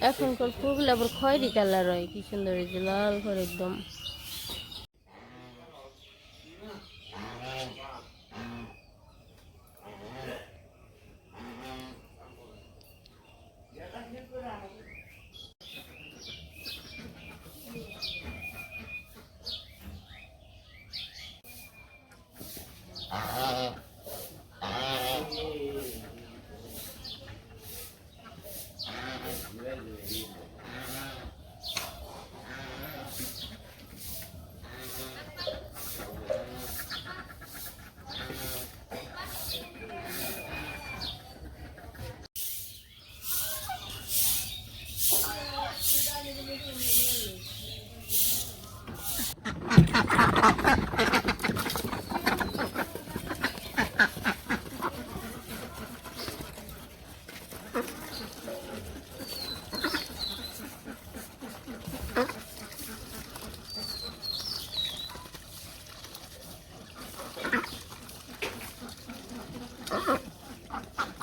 এখনকার ফুলগুলো আবার খয়েরি কালার হয় কি সুন্দর যে লাল করে একদম।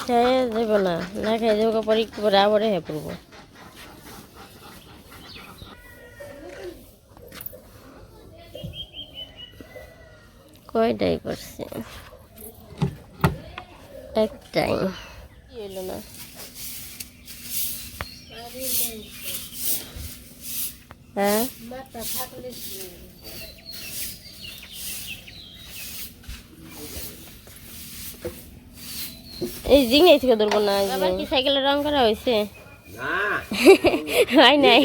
খেয়ে যাব না। না খেয়ে যাব পরে একটু পরে আবার হয়ে পড়ব কয়টাই করছে? একটাই। হইল না? হ্যাঁ? এই জিঙে থেকে ধরবো না আবার কি সাইকেলের রং করা হয়েছে? না। হয় নাই।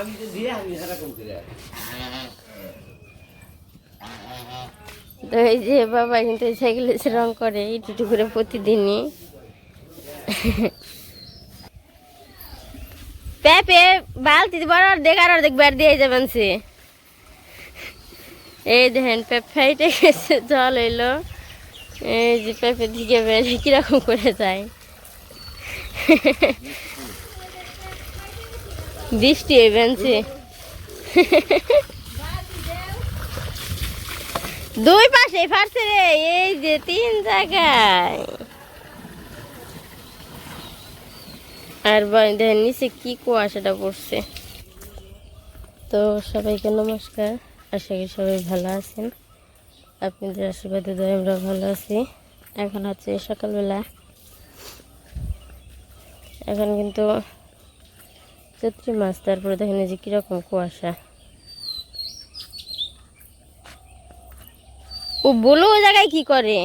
আমি তো দিয়ে আমি সারাক্ষণ করে। তো এই যে বাবা কিন্তু এই সাইকেলে রং করে একটু করে প্রতিদিনই। পেঁপে বালতি বড় দেখার আর দেখবে আর দিয়ে যাবেন সে। এই দেখেন পেপ ফাইটে গেছে জল এলো। এই যে পেঁপে দিকে বেড়ে কীরকম করে যায়। বৃষ্টি হইবেন সে দুই পাশে ফাটছে রে, এই যে তিন জায়গায়। আর দেখেন নিচে কি কুয়াশাটা পড়ছে। তো সবাইকে নমস্কার, আশা করি সবাই ভালো আছেন। আপনাদের আশীর্বাদে দয়, আমরা ভালো আছি। এখন হচ্ছে সকালবেলা। এখন কিন্তু চৈত্রি মাছ তারপরে দেখেন যে কীরকম কুয়াশা। ও বলো ও জায়গায় কি করে?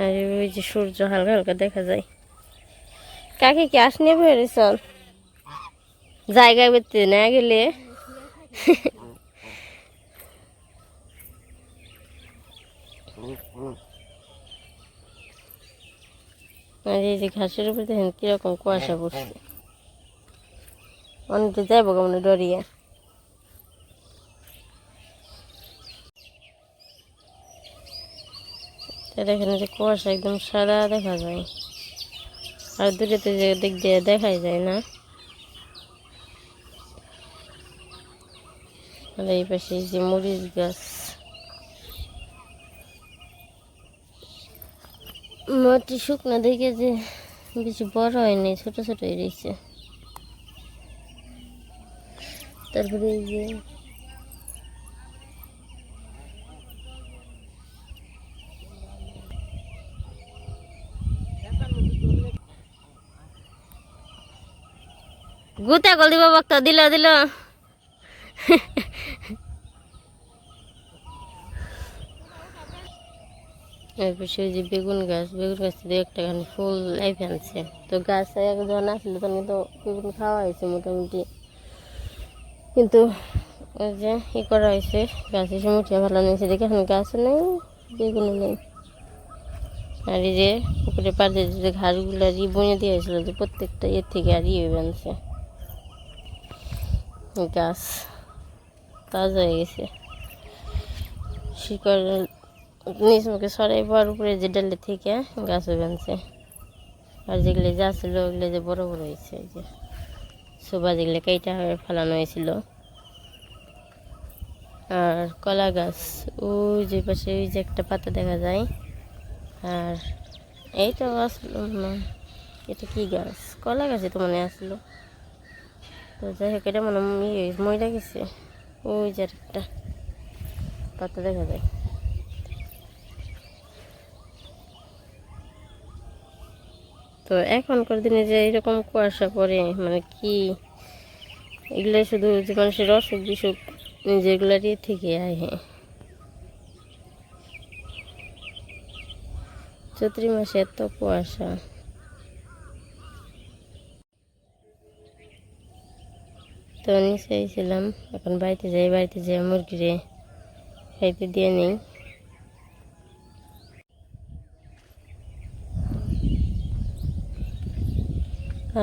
আর ওই যে সূর্য হালকা হালকা দেখা যায়। কাকে কি আস নিয়ে বেরিয়েছ জায়গায় বেরতে না গেলে? যে ঘাসের উপরে দেখেন কীরকম কুয়াশা পড়ছে। অনেকটা যাইব কেমন ডরিয়ে। দেখেন যে কুয়াশা একদম সাদা দেখা যায়। আর দূরেতে যে দিক দিয়ে দেখাই যায় না। আর এই পাশে যে মরিচ গাছ। মাটি শুকনো দেখে যে বেশি বড় হয়নি, ছোট ছোট হয়ে রয়েছে। তারপরে এই যে গুতা কল দিব বক্ত দিল দিল। যে বেগুন গাছ বেগুন গাছ দিয়ে একটা খানি ফুল লাই ফেলছে তো গাছ একজন আসলে তখন তো বেগুন খাওয়া হয়েছে মোটামুটি। কিন্তু ওই যে ই করা হয়েছে, গাছ এসে মুঠিয়ে ভালো নিয়েছে দেখে এখন গাছও নেই, বেগুনও নেই। আর এই যে পুকুরে পাড়ে যে ঘাসগুলো আর ই বনে দিয়ে হয়েছিল যে প্রত্যেকটা এর থেকে আর ইয়ে বানছে গাছ তাজা হয়ে গেছে। শিকড় নিচ মুখে সরাই পর উপরে যে ডালে থেকে গাছ বানছে আর যেগুলো যা ছিল ওগুলো যে বড় বড় হয়েছে যে। সোবা যেগুলো কেইটা হয়ে ফেলানো হয়েছিল। আর কলা গাছ, ওই যে পাশে ওই যে একটা পাতা দেখা যায়। আর এইটা আসলো এটা কি গাছ? কলা গাছে তো মনে আসলো। তো যাই হোক, এটা মনে ইয়ে ময়রা গেছে। ওই যে একটা পাতা দেখা যায়। তো এখনকার দিনে যে এরকম কুয়াশা পড়ে মানে কি? এগুলো শুধু যে মানুষের অসুখ বিসুখ যেগুলারই থেকে আয় হ্যাঁ। চৈত্রি মাসে এত কুয়াশা। তো নিচে ছিলাম এখন বাড়িতে যাই বাড়িতে যাই মুরগিরে খাইতে দিয়ে নেই।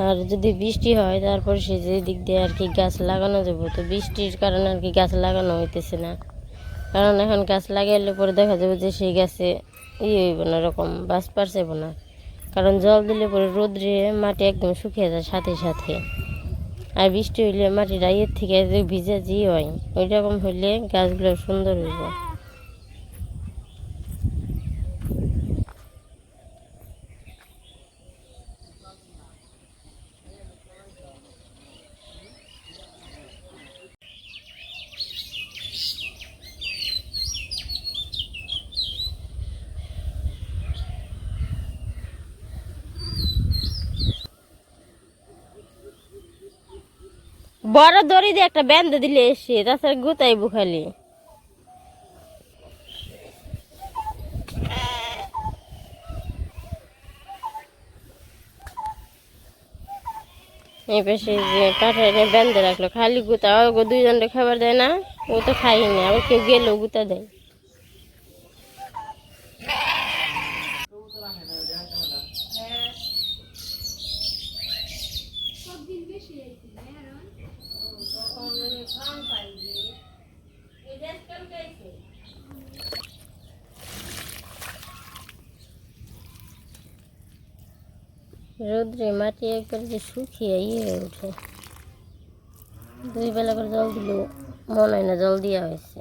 আর যদি বৃষ্টি হয়, তারপর সে যে দিক দিয়ে আর কি গাছ লাগানো যাব, তো বৃষ্টির কারণে আর কি গাছ লাগানো হইতেছে না। কারণ এখন গাছ লাগাইলে পরে দেখা যাবে যে সেই গাছে ইয়ে হইব না, এরকম বাস পারছে না। কারণ জল দিলে পরে রোদ্রে মাটি একদম শুকিয়ে যায় সাথে সাথে। আর বৃষ্টি হইলে মাটিটা ইয়ের থেকে যে ভিজে জি হয় ওই রকম হইলে গাছগুলো সুন্দর হইব। বড় দড়ি দিয়ে একটা বেঁধে দিলে এসে, তাছাড়া গুতাই খালি। রাখল, খালি গুতা ও খাবার দেয় না, ও তো খাই না আবার কেউ গেলেও গুতা দেয়। রোদ্রে মাটি একবার যে শুকিয়ে ইয়ে হয়ে ওঠে দুই বেলা করে জল দিলেও মনে হয় না জল দেওয়া হয়েছে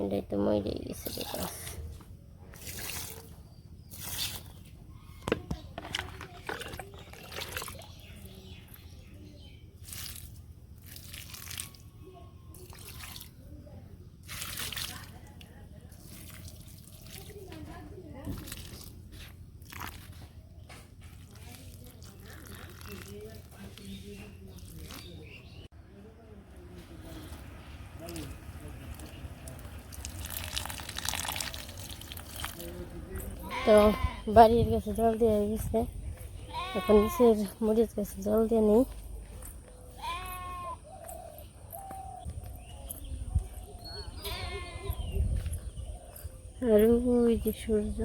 এটাই তো মরে গেছে তো বাড়ির কাছে জল দিয়ে গেছে। এখন নিচের মুড়ির গাছে জল দিয়ে নেই। আর ওই যে সূর্য।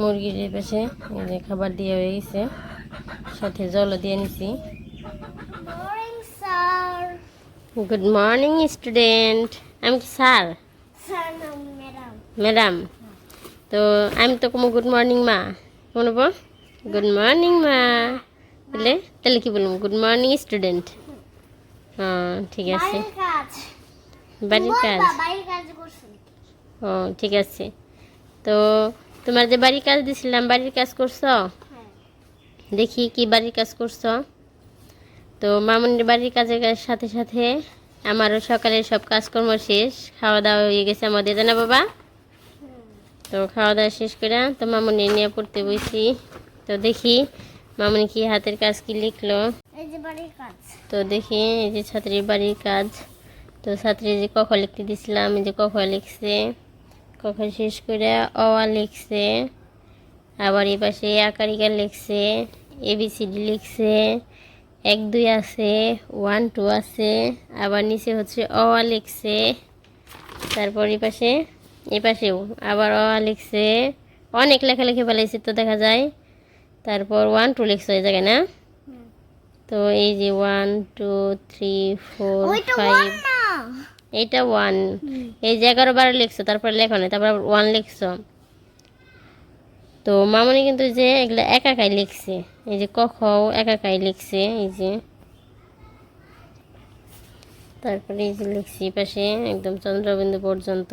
মুরগির পাশে যে খাবার দিয়ে হয়ে গেছে। সাথে জলও দিয়ে নিছি। গুড মর্নিং স্টুডেন্ট আমি কি স্যার. ম্যাডাম তো আমি তো কোনো গুড মর্নিং মা। মনে গুড মর্নিং মা। তাহলে তাহলে কি বলব? গুড মর্নিং স্টুডেন্ট হ্যাঁ ঠিক আছে। বাড়ির কাজ? ও ঠিক আছে। তো তোমার যে বাড়ির কাজ দিছিলাম বাড়ির কাজ করছ? হ্যাঁ। দেখি কি বাড়ির কাজ করছ। তো মামুনির বাড়ির কাজের কাজ সাথে সাথে আমারও সকালের সব কাজকর্ম শেষ। খাওয়া দাওয়া হয়ে গেছে আমাদের জানা বাবা? তো খাওয়া দাওয়া শেষ করে তো মামুনি নিয়ে পড়তে বসি। তো দেখি মামনি কি হাতের কাজ কি লিখলো। তো দেখি এই যে ছাত্রীর বাড়ির কাজ। তো ছাত্রী যে কখ লিখতে দিছিলাম এই যে কখ লিখছে। কখ শেষ করে অওয়া লিখছে আবার এই পাশে আকারিকা লিখছে এবিসিডি লিখছে এক দুই আছে ওয়ান টু আছে আবার নিচে হচ্ছে অওয়া লিখছে তারপর এই পাশে এই পাশেও আবার অওয়া লিখছে অনেক লেখালেখি ফেলাইছে তো দেখা যায় তারপর ওয়ান টু লিখছে ওই জায়গায় না? তো এই যে one two three four five এইটা ওয়ান এই যে এগারো বারো লিখছো, তারপর লেখো না তারপর ওয়ান লিখছো। তো মামনি কিন্তু যে এগুলো একাকাই লিখছে। এই যে কখও একাকাই লিখছে, এই যে। তারপরে এই যে লিখছি পাশে একদম চন্দ্রবিন্দু পর্যন্ত।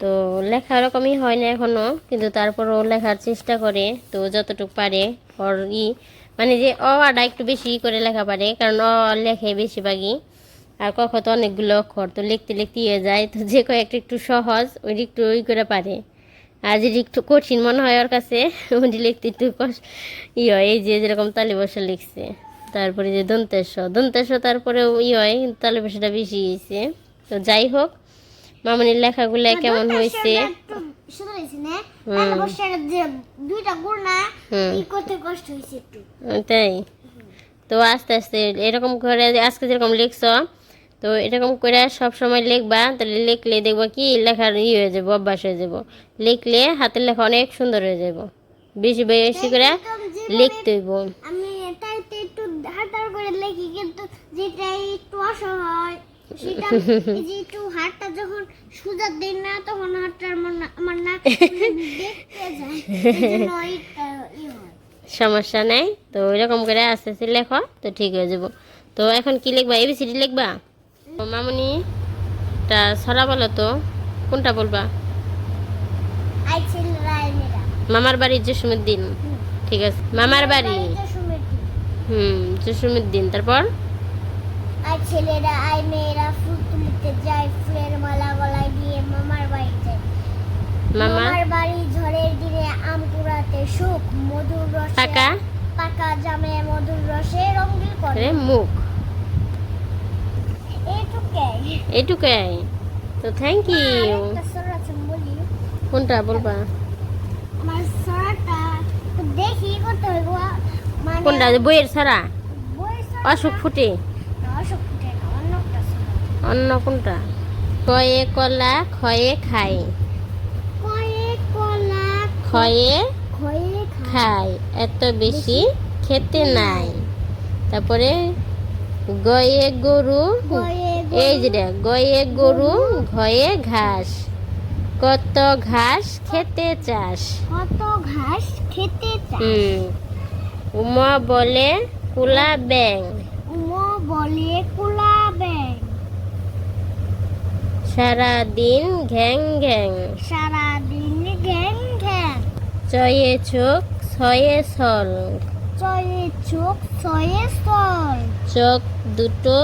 তো লেখা ওরকমই হয় না এখনও কিন্তু তারপরও লেখার চেষ্টা করে। তো যতটুকু পারে, ওর ই মানে যে অ আটা একটু বেশি করে লেখা পারে, কারণ অ লেখে বেশিরভাগই। আর কখ তো অনেকগুলো অক্ষর তো লিখতে লিখতে ইয়ে যায় তো যে কয়েকটা একটু সহজ ওই একটু ওই করে পারে। আর যেটি একটু কঠিন মনে হয় ওর কাছে ওটি লিখতে একটু ই হয় এই যে যেরকম তালি বসা লিখছে। তারপরে যে দন্তেশ দন্তেশ তারপরেও ই হয় কিন্তু তালি বসাটা বেশি হয়েছে। তো যাই হোক মামনির লেখাগুলো কেমন হয়েছে? তাই? তো আস্তে আস্তে এরকম করে আজকে যেরকম লিখছ তো এরকম করে সব সময় লিখবা তাহলে লিখলে দেখব কি লেখার ই হয়ে যাব অভ্যাস হয়ে যাব। লিখলে হাতের লেখা অনেক সুন্দর হয়ে যাব। বেশি বেশি করে লিখতে হইব। আমি তাইতে একটু হাতার করে লিখি কিন্তু যেটা একটু অসহায় সেটা যে একটু হাতটা যখন সুজা দিন না তখন হাতটা আমার না আমার না দেখতে যায়। এই জন্য এটা ই সমস্যা নেই। তো এরকম করে আস্তে আস্তে লেখো তো ঠিক হয়ে যাব। তো এখন কি লিখবা? এবিসিডি লিখবা? মামুনি টা ছড়া বলো তো কোনটা বলবা? মামার বাড়ির জসিমুদ্দিন ঠিক আছে মামার বাড়ি? হুম জসিমুদ্দিন তারপর? আর ছেলেরা আই মেয়েরা ফুল তুলিতে যায় ফুলের মালা গলায় দিয়ে মামার বাড়ি মামার বাড়ি ঝড়ের দিনে আম কুড়াতে সুখ মধুর রসে পাকা? জামে মধুর রসে রঙিন করে। মুখ। এইটুকাই তো থ্যাংক ইউ সরা কোনটা বলবা? হইব মানে কোনটা? বইয়ের বই অসুখ ফুটে। অন্য সরা। কোনটা? কয়ে কলা খয়ে খায়। কলা খয়ে খয়ে খায়। খায়। এত বেশি খেতে নাই। তারপরে গয়ে গরু গয়ে এই যে দেখ, গয়ে গরু ঘয়ে ঘাস। কত ঘাস খেতে চাস। কত ঘাস খেতে হুম উমা বলে কুলা ব্যাং উমা বলে কুলা ব্যাং সারাদিন ঘ্যাং ঘ্যাং। সারাদিন ঘ্যাং ঘ্যাং। চয়ে চোখ ছয়ে ছল। চয়ে চোখ ছয়ে ছয় চোখ দুটো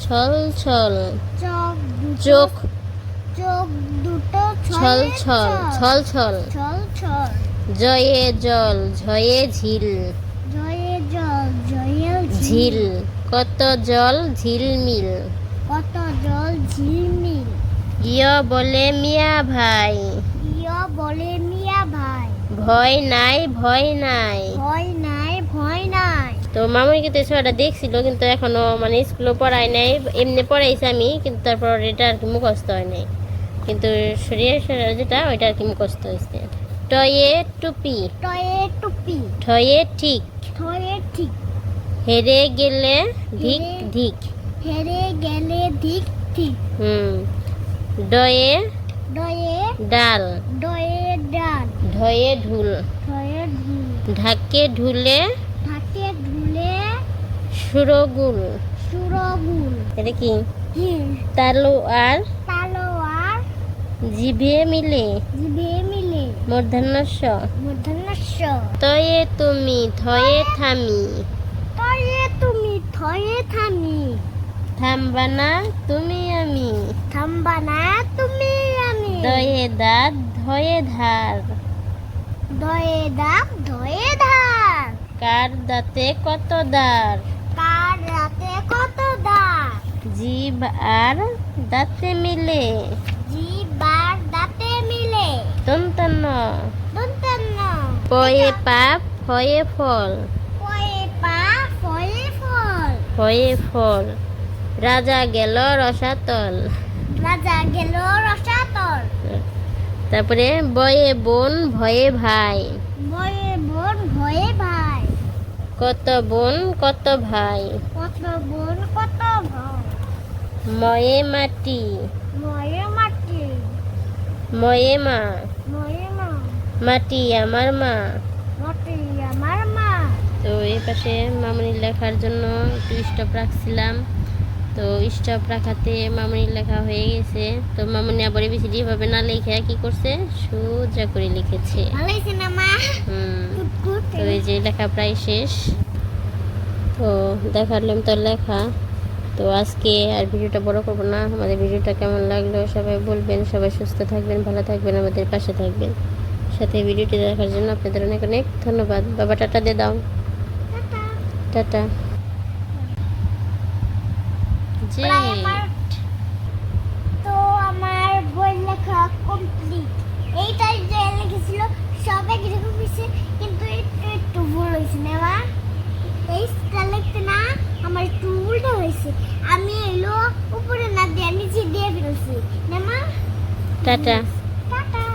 ছল ছল। চোখ চোখ চোখ দুটো ছল ছল ছল ছল। ছল ছল। জয়ে জল ঝয়ে ঝিল। জয়ে জল জয়ে ঝিল কত জল ঝিলমিল কত জল ঝিলমিল ইয় বলে মিয়া ভাই। ইয় বলে মিয়া ভাই। ভয় নাই ভয় নাই। ভয় তো মামুনি কিন্তু এই ছড়াটা দেখছিল কিন্তু এখনও মানে স্কুলে পড়াই নাই। এমনি পড়াইছি আমি কিন্তু তারপর এটা আর কি মুখস্থ হয় নাই। কিন্তু শরীরের শরীর যেটা ওইটা আর কি মুখস্থ হয়েছে। টয়ে টুপি। টয়ে টুপি। ঠয়ে ঠিক। থয়ে ঠিক। হেরে গেলে ধিক ধিক। হেরে গেলে ধিক ঠিক হুম। ডয়ে ডয়ে ডাল। ডয়ে ডাল। ঢয়ে ঢুল। ঠয়ে ঢুল। ঢাকে ঢুলে সুরগুল সুরগুল এটা কি? হিল তালু আর তালোয়ার। জিভে মিলে। জিভে মিলে। মূর্ধন্যস্য মূর্ধন্যস্য তয়ে তুমি থয়ে থামি। তয়ে তুমি থয়ে থামি। থামবা না তুমি আমি। থামবা না তুমি আমি। দয়ে দাঁত ধয়ে ধার। দয়ে দাগ ধয়ে ধার। কার দাঁতে কত দাঁত কত দাঁত জিভ আর দাঁতে মিলে। জিবার দাঁতে মিলে। তন্তন্ন দন্তন্য। পয়ে পাপ ফয়ে ফল। কয়ে পা ফলে ফল। ফয়ে ফল। রাজা গেল রসাতল। রাজা গেল রসাতল। তারপরে বয়ে বোন ভয়ে ভাই। বয়ে বোন ভয়ে ভাই। কত বোন কত ভাই? কত বোন কত ভাই? ময়ে মাটি। ময়ে মাটি। ময়ে মা। ময়ে মা। মাটি আমার মা। মাটি আমার মা। তো এই পাশে মামনির লেখার জন্য একটু স্টপ রাখছিলাম। তো স্টপ রাখাতে মামনির লেখা হয়ে গেছে। তো মামনি আবার এবিসিডি ভাবে না লেখা কি করছে? সোজা করে লিখেছে। ভালো হয়েছে না মা? হুম। তো এই যে লেখা প্রায় শেষ। তো দেখালাম তো লেখা। তো আজকে আর ভিডিওটা বড় করব না। আমাদের ভিডিওটা কেমন লাগল সবাই বলবেন। সবাই সুস্থ থাকবেন ভালো থাকবেন আমাদের পাশে থাকবেন। সাথে ভিডিওটি দেখার জন্য আপনাদের অনেক অনেক ধন্যবাদ। বাবা টাটা দিয়ে দাও। টাটা। আমার তো আমার বই লেখা কমপ্লিট এইটাই যে লিখেছিল সব একরকম হয়েছে কিন্তু একটু একটু ভুল হয়েছে। নেওয়া মা এইটা লিখতে না আমার একটু উল্টো হয়েছে। আমি এলো উপরে না দিয়ে নিচে দিয়ে ফেলছি। নেমা মা টাটা।